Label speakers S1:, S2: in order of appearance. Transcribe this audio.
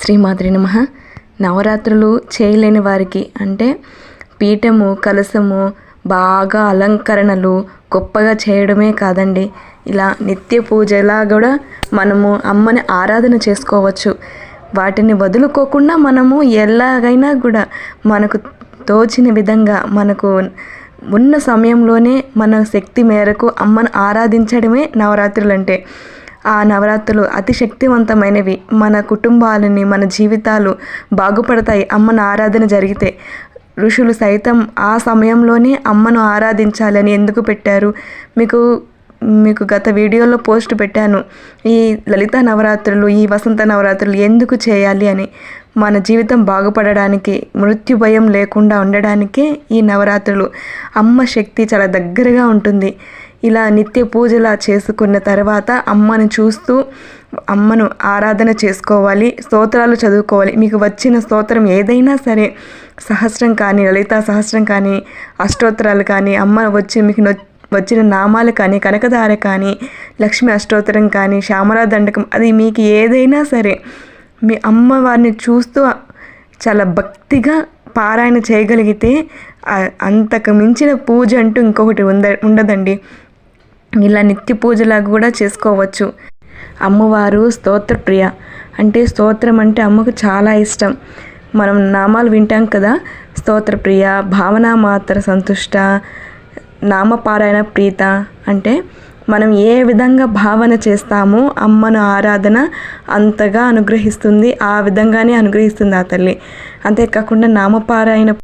S1: శ్రీమాతృ నమ. నవరాత్రులు చేయలేని వారికి అంటే పీఠము కలసము బాగా అలంకరణలు గొప్పగా చేయడమే కాదండి. ఇలా నిత్య పూజలా కూడా మనము అమ్మని ఆరాధన చేసుకోవచ్చు. వాటిని వదులుకోకుండా మనము ఎలాగైనా కూడా మనకు తోచిన విధంగా మనకు ఉన్న సమయంలోనే మన శక్తి మేరకు అమ్మను ఆరాధించడమే నవరాత్రులు అంటే ఆ నవరాత్రులు అతి శక్తివంతమైనవి. మన కుటుంబాలని మన జీవితాలు బాగుపడతాయి అమ్మను ఆరాధన జరిగితే. ఋషులు సైతం ఆ సమయంలోనే అమ్మను ఆరాధించాలని ఎందుకు పెట్టారు? మీకు మీకు గత వీడియోలో పోస్ట్ పెట్టాను. ఈ లలిత నవరాత్రులు ఈ వసంత నవరాత్రులు ఎందుకు చేయాలి అని. మన జీవితం బాగుపడడానికి మృత్యు భయం లేకుండా ఉండడానికే ఈ నవరాత్రులు. అమ్మ శక్తి చాలా దగ్గరగా ఉంటుంది. ఇలా నిత్య పూజలా చేసుకున్న తర్వాత అమ్మను చూస్తూ అమ్మను ఆరాధన చేసుకోవాలి స్తోత్రాలు చదువుకోవాలి. మీకు వచ్చిన స్తోత్రం ఏదైనా సరే సహస్రం కానీ లలిత సహస్రం కానీ అష్టోత్తరాలు కానీ అమ్మ వచ్చి మీకు వచ్చిన నామాలు కానీ కనకధార కానీ లక్ష్మి అష్టోత్తరం కానీ శ్యామలా దండకం అది మీకు ఏదైనా సరే మీ అమ్మవారిని చూస్తూ చాలా భక్తిగా పారాయణ చేయగలిగితే అంతకు మించిన పూజ అంటూ ఇంకొకటి ఉంద ఉండదండి. ఇలా నిత్య పూజలాగా కూడా చేసుకోవచ్చు. అమ్మవారు స్తోత్రప్రియ. అంటే స్తోత్రం అంటే అమ్మకు చాలా ఇష్టం. మనం నామాలు వింటాం కదా స్తోత్రప్రియ భావనా మాత్ర సంతుష్ట నామపారాయణ ప్రీత. అంటే మనం ఏ విధంగా భావన చేస్తామో అమ్మను ఆరాధన అంతగా అనుగ్రహిస్తుంది ఆ విధంగానే అనుగ్రహిస్తుంది ఆ తల్లి. అంతేకాకుండా నామపారాయణ